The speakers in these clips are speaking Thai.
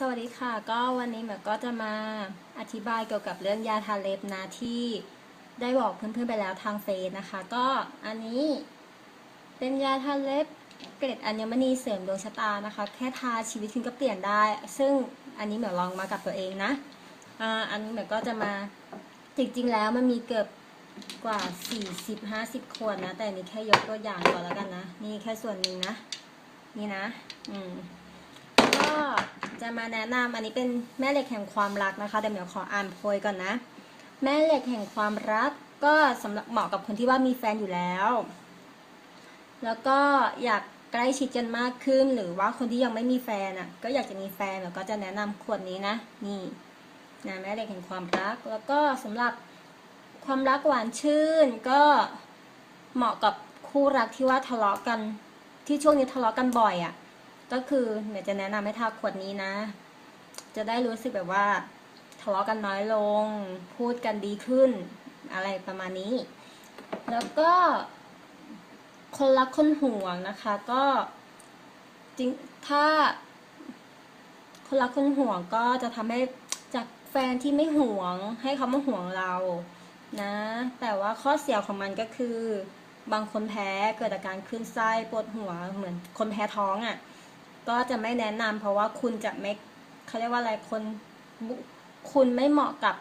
สวัสดีค่ะ ก็วันนี้เหมอก็จะมาอธิบายเกี่ยวกับเรื่องยาทาเล็บนะที่ได้บอกเพื่อนๆไปแล้วทางเฟซนะคะ ก็อันนี้เป็นยาทาเล็บเกรดอัญมณีเสริมดวงชะตานะคะ แค่ทาชีวิตคุณก็เปลี่ยนได้ ซึ่งอันนี้เหมือนลองมากับตัวเองนะอ่าอันนี้เหมือนก็จะมาจริงๆแล้วมันมีเกือบกว่า 40-50คนนะ แต่นี้แค่ยกตัวอย่างก่อนแล้วกันนะ นี่แค่ส่วนหนึ่งนะ นี่นะ อืม จะมาแนะนำอันนี้เป็นแม่เหล็กแห่งความรักนะคะเดี๋ยวขออ่านโพยก่อนนะ แม่เหล็กแห่งความรักก็สำหรับเหมาะกับคนที่ว่ามีแฟนอยู่แล้ว แล้วก็อยากใกล้ชิดกันมากขึ้นหรือว่าคนที่ยังไม่มีแฟนอะก็อยากจะมีแฟนแล้วก็จะแนะนำขวดนี้นะ นี่นะแม่เหล็กแห่งความรัก แล้วก็สำหรับความรักหวานชื่น ก็เหมาะกับคู่รักที่ว่าทะเลาะกันที่ช่วงนี้ทะเลาะกันบ่อยอะ ก็คือเดี๋ยวจะแนะนำให้ทาขวดนี้นะ จะได้รู้สึกแบบว่าทะเลาะกันน้อยลง พูดกันดีขึ้น อะไรประมาณนี้ แล้วก็คนรักคนห่วงนะคะ ก็จริงถ้า คนรักคนห่วงก็จะทำให้จากแฟนที่ไม่ห่วง ให้เขามาห่วงเรานะ แต่ว่าข้อเสียของมันก็คือบางคนแพ้เกิดอาการขึ้นไส้ปวดหัวเหมือนคนแพ้ท้องอะ่ะ ก็จะไม่แนะนำเพราะว่าคุณจะไม่เขาเรียกว่าอะไรคนคุณไม่เหมาะกับ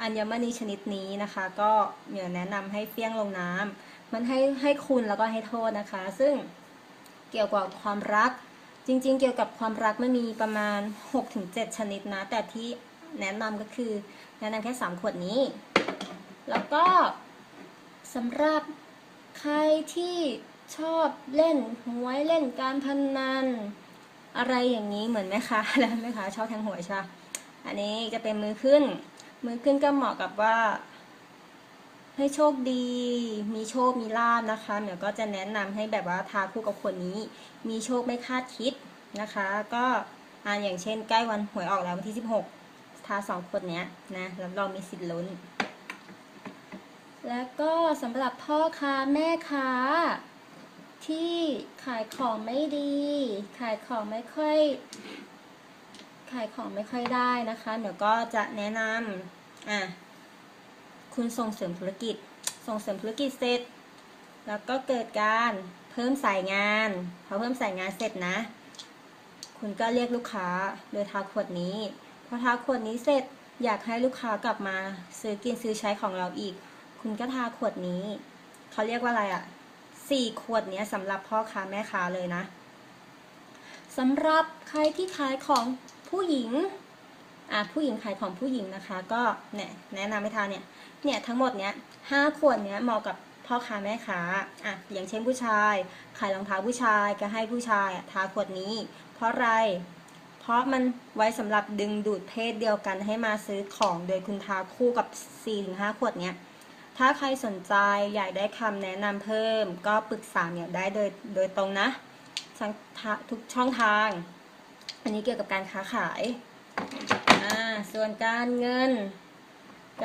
อัญมณีชนิดนี้นะคะ ก็เดี๋ยวแนะนำให้เฟี้ยงลงน้ำมันให้ให้คุณแล้วก็ให้โทษนะคะ ซึ่งเกี่ยวกับความรักจริง ๆ เกี่ยวกับความรักไม่มีประมาณ 6-7 ชนิดนะ แต่ที่แนะนำก็คือแนะนำแค่ 3 ขวดนี้ แล้วก็สำหรับใครที่ ชอบเล่นหวยเล่นการพนนัน อะไรอย่างนี้เหมือนไหมคะแล้วไหมคะชอบแทงหวยใช่ปะอันนี้จะเป็นมือขึ้น มือขึ้นก็เหมาะกับว่า ให้โชคดี มีโชคมีลาบนะคะเดี๋ยวก็จะแนะนำให้แบบว่าทาคู่กับคนนี้ มีโชคไม่คาดคิดนะคะ ก็อ่าอย่างเช่น ใกล้วันหวยออกแล้ววันที่ 16 ทาสองคนเนี้ยนะรับรองมีสิทธิ์ลุ้น แล้วก็สำหรับพ่อค้าแม่ค้า ที่ขายของไม่ดี ขายของไม่ค่อย ขายของไม่ค่อยได้นะคะเดี๋ยวก็จะแนะนำอะคุณส่งเสริมธุรกิจ ส่งเสริมธุรกิจเสร็จ แล้วก็เกิดการเพิ่มสายงานพอเพิ่มสายงานเสร็จนะ คุณก็เรียกลูกค้าโดยทาขวดนี้พอทาขวดนี้เสร็จอยากให้ลูกค้ากลับมาซื้อกินซื้อใช้ของเราอีก คุณก็ทาขวดนี้ เขาเรียกว่าอะไรอะ่ะ สี่ขวดเนี้ยสำหรับพ่อค้าแม่ค้าเลยนะสำหรับใครที่ขายของผู้หญิงอะผู้หญิงขายของผู้หญิงนะคะ ก็เนี่ยแนะนำให้ทานเนี่ยเนี่ยทั้งหมดเนี้ยห้าขวดเนี้ยเหมาะกับพ่อค้าแม่ค้าอะอย่างเช่นผู้ชาย ขายรองเท้าผู้ชายก็ให้ผู้ชายทาขวดนี้ เพราะอะไรเพราะมันไว้สำหรับดึงดูดเพศเดียวกันให้มาซื้อของโดยคุณทาคู่กับ 4-5 ขวดเนี้ย ถ้าใครสนใจอยากได้คำแนะนำเพิ่ม ก็ปรึกษาเนี่ยได้โดยโดยตรงนะท,ทุกช่องทาง อันนี้เกี่ยวกับการค้าขายอ่าส่วนการเงิน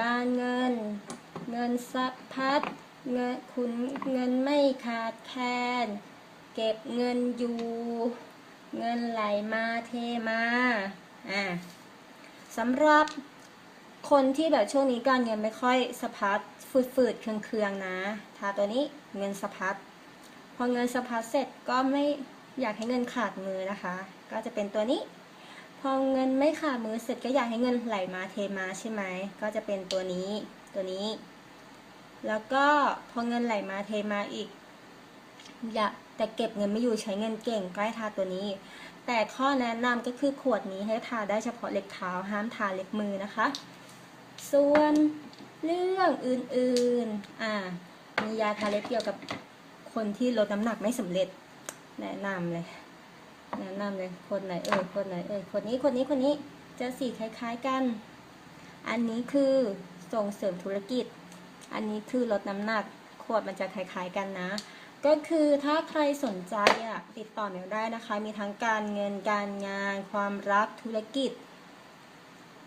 การเงิน เงินสะพัดเงินคุณเงินไม่ขาดแคลนเก็บเงินอยู่ เงินไหลมาเทมาอ่าสำหรับคนที่แบบช่วงนี้การเงินไม่ค่อยสะพัด ฝืดๆเคืองๆนะทาตัวนี้เงินสะพัดพอเงินสะพัดเสร็จก็ไม่อยากให้เงินขาดมือนะคะ ก็จะเป็นตัวนี้ พอเงินไม่ขาดมือเสร็จก็อยากให้เงินไหลมาเทมาใช่ไหมก็จะเป็นตัวนี้ตัวนี้ แล้วก็พอเงินไหลมาเทมาอีกอยากแต่เก็บเงินไม่อยู่ใช้เงินเก่งก็ให้ทาตัวนี้ แต่ข้อแนะนำก็คือขวดนี้ให้ทาได้เฉพาะเล็บเท้าห้ามทาเล็บมือนะคะ ส่วนเรื่องอื่นๆ อ่า มียาทาเล็บเกี่ยวกับคนที่ลดน้ำหนักไม่สำเร็จ แนะนำเลย แนะนำเลย คนไหนเอ่ยคนไหนเอ่ยคนนี้ คนนี้ คนนี้จะสีคล้ายๆกัน อันนี้คือส่งเสริมธุรกิจ อันนี้คือลดน้ำหนัก ขวดมันจะคล้ายๆกันนะ ก็คือถ้าใครสนใจอะติดต่อเมลได้นะคะ มีทั้งการเงิน การงาน ความรัก ธุรกิจ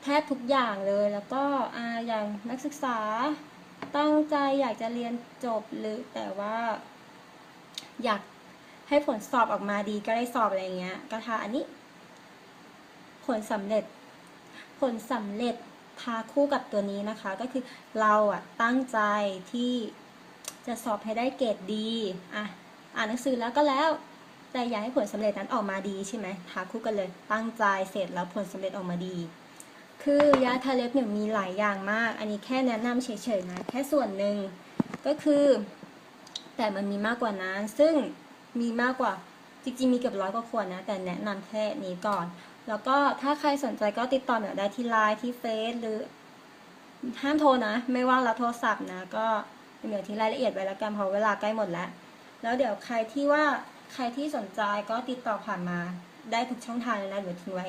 ทบทุกอย่างเลยแล้วก็ออย่างนักศึกษาตั้งใจอยากจะเรียนจบหรือแต่ว่า อยากให้ผลสอบออกมาดีก็ได้สอบอะไรเงี้ยก็ทาอันนี้ ผลสำเร็จ ผลสำเร็จทาคู่กับตัวนี้นะคะ ก็คือเราอะตั้งใจที่จะสอบให้ได้เกรดดีอะอ่านหนังสือแล้วก็แล้วแต่อยากให้ผลสำเร็จนั้นออกมาดีใช่ไหมทาคู่กันเลย ตั้งใจเสร็จแล้วผลสำเร็จออกมาดี คือยาทาเล็บเนี่ยมีหลายอย่างมาก อันนี้แค่แนะนำเฉยๆนะ แค่ส่วนหนึ่งก็คือ แต่มันมีมากกว่านั้น ซึ่งมีมากกว่าจริงๆมีเกือบร้อยกว่าขวดนะ แต่แนะนำแค่นี้ก่อน แล้วก็ถ้าใครสนใจก็ติดต่อเหนือได้ที่ไลน์ที่เฟซหรือห้ามโทรนะ ไม่ว่างรับโทรศัพท์นะ ก็เหนือที่รายละเอียดไว้แล้วกันเพราะเวลาใกล้หมดแล้ว แล้วเดี๋ยวใครที่ว่าใครที่สนใจก็ติดต่อผ่านมาได้ทุกช่องทางเลยนะเดี๋ยวทิ้งไว้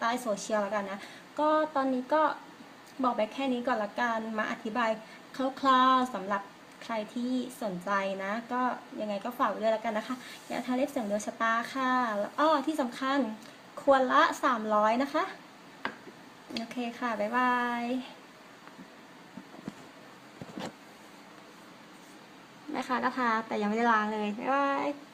ใต้โซเชียลแล้วกันนะ ก็ตอนนี้ก็บอกไปแค่นี้ก่อนละกัน มาอธิบายคร่าวๆสำหรับใครที่สนใจนะ ก็ยังไงก็ฝากไว้ด้วยล้วกันนะคะยาทาเล็บเสริมดวงชะตาค่ะ แล้วอ้อที่สำคัญควรละ 300 นะคะ โอเคค่ะ บ๊ายบายแม่ค้าก็ทาแต่ยังไม่ได้ล้างเลย บ๊ายบาย